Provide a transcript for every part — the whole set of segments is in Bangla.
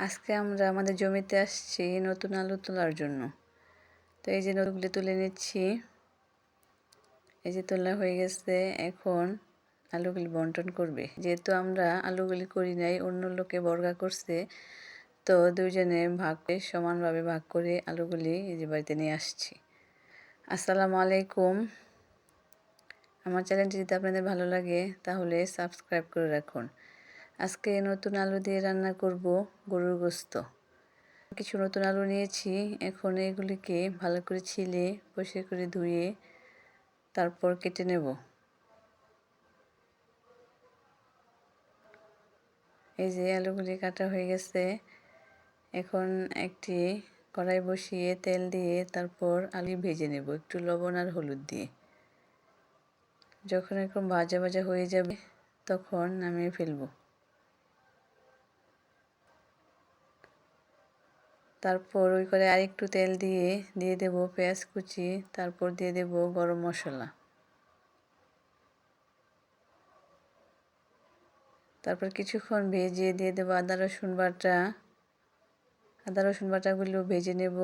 আজকে আমরা আমাদের জমিতে আসছি নতুন আলু তোলার জন্য। তো এই যে নতুনগুলি তুলে নিচ্ছি। এই যে তোলা হয়ে গেছে, এখন আলুগুলি বন্টন করবে। যেহেতু আমরা আলুগুলি করি নাই, অন্য লোকে বর্গা করছে, তো দুজনে ভাগ সমানভাবে ভাগ করে আলুগুলি এই যে বাড়িতে নিয়ে আসছি। আসসালামু আলাইকুম। আমার চ্যানেলটি যদি আপনাদের ভালো লাগে, তাহলে সাবস্ক্রাইব করে রাখুন। আজকে নতুন আলু দিয়ে রান্না করব গরুর গোস্ত। কিছু নতুন আলু নিয়েছি, এখন এগুলিকে ভালো করে ছিলে, পরিষ্কার করে ধুয়ে তারপর কেটে নেব। এই যে আলুগুলি কাটা হয়ে গেছে, এখন একটি কড়াই বসিয়ে তেল দিয়ে তারপর আলু ভেজে নেব, একটু লবণ আর হলুদ দিয়ে। যখন এরকম ভাজা ভাজা হয়ে যাবে, তখন নামিয়ে ফেলব। তারপর ওই করে আরেকটু তেল দিয়ে দিয়ে দেব পেঁয়াজ কুচি, তারপর দিয়ে দেব গরম মশলা। তারপর কিছুক্ষণ ভেজে দিয়ে দেবো আদা, রসুন বাটা। আদা, রসুন বাটাগুলো ভেজে নেব।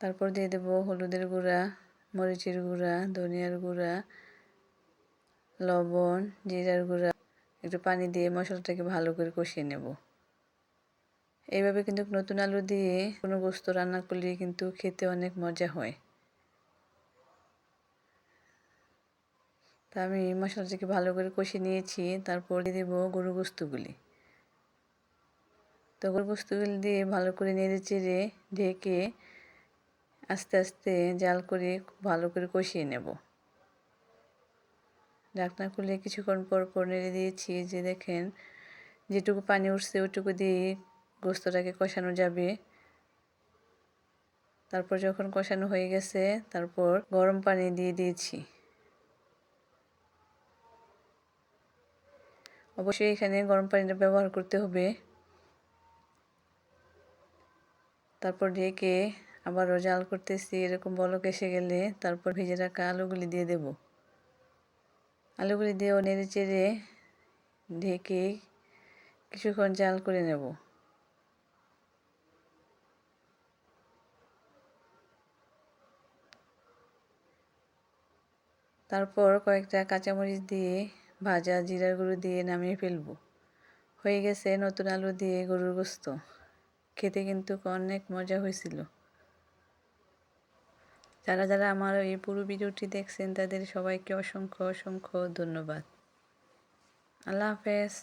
তারপর দিয়ে দেব হলুদের গুঁড়া, মরিচের গুঁড়া, ধনিয়ার গুঁড়া, লবণ, জিরার গুঁড়া। একটু পানি দিয়ে মশলাটাকে ভালো করে কষিয়ে নেব। এইভাবে কিন্তু নতুন আলু দিয়ে কোনো গোস্ত রান্না করলে কিন্তু খেতে অনেক মজা হয়। তা আমি মশলাটাকে ভালো করে কষিয়ে নিয়েছি, তারপর দিয়ে দেবো গরু গোস্তগুলি। তো গরু গোস্তগুলি দিয়ে ভালো করে নেড়ে চেড়ে ঢেকে আস্তে আস্তে জাল করে ভালো করে কষিয়ে নেব। ঢাকনা খুলে কিছুক্ষণ পর পর নেড়ে দিয়েছি, যে দেখেন যেটুকু পানি উঠছে ওইটুকু দিয়ে গোস্তটাকে কষানো যাবে। তারপর যখন কষানো হয়ে গেছে, তারপর গরম পানি দিয়ে দিয়েছি। অবশ্যই এখানে গরম পানিটা ব্যবহার করতে হবে। তারপর ঢেকে আবারও জাল করতেছি, এরকম বলক এসে গেলে তারপর ভেজে রাখা আলুগুলি দিয়ে দেব। আলুগুলি দিয়েও নেড়ে চেড়ে ঢেকে কিছুক্ষণ জাল করে নেব। তারপর কয়েকটা কাঁচামরিচ দিয়ে ভাজা জিরার গুঁড়ো দিয়ে নামিয়ে ফেলব। হয়ে গেছে নতুন আলু দিয়ে গরুর গোস্ত। খেতে কিন্তু অনেক মজা হয়েছিল। যারা যারা আমার এই পুরো ভিডিওটি দেখছেন, তাদের সবাইকে অসংখ্য অসংখ্য ধন্যবাদ। আল্লাহ হাফেজ।